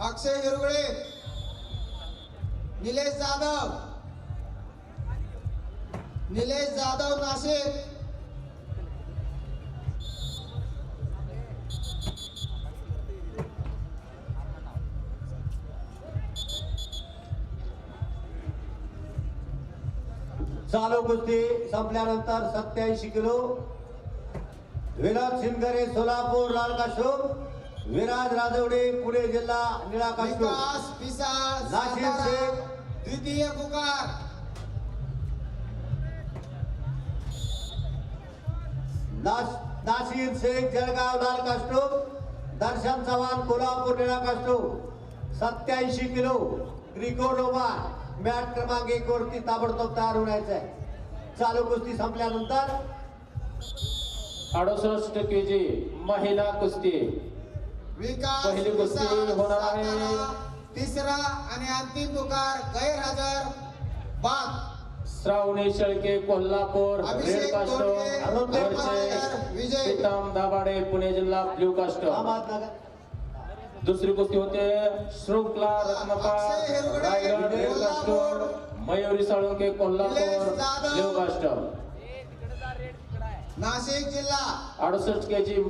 अक्षय हिरगुळे निलेश जाधव निलेश जाधव नाशिक. चालू कुस्ती संपल्यानंतर सत्याऐंशी किलो. विनोद शिंदरे सोलापूर लाल काश्यप. विराज राजवडे पुणे जिल्हा निळा काश्यप विकास शेख. द्वितीय पुकार. नाश नाशिक शेख जळगाव लाल कास्टोम दर्शन चव्हाण कोल्हापूर निळा कास्टोम सत्याऐंशी किलो. ग्रिकोनोमा मॅट क्रमांक एक वरती ताबडतोब तयार होण्याचं आहे. चालू कुस्ती संपल्यानंतर. अडुसष्ट के जी महिला कुस्ती. विकास पहिली कुस्ती पिसा, होणार आहे. तिसरा आणि अंतिम पुकार गैरहजर बाद श्रावणी शेळके कोल्हापूर रेड कास्ट अरुण विजय. सीताम दाभाडे पुणे जिल्हा ब्ल्यू कास्ट दुसरी कुस्ती होते श्रुंखला रायगड रेड कास्ट कोल्हापूर. मयुरी साळुंके कोल्हापूर. ब्ल्यू कास्ट नाशिक जिल्हा अडुसष्ट के जी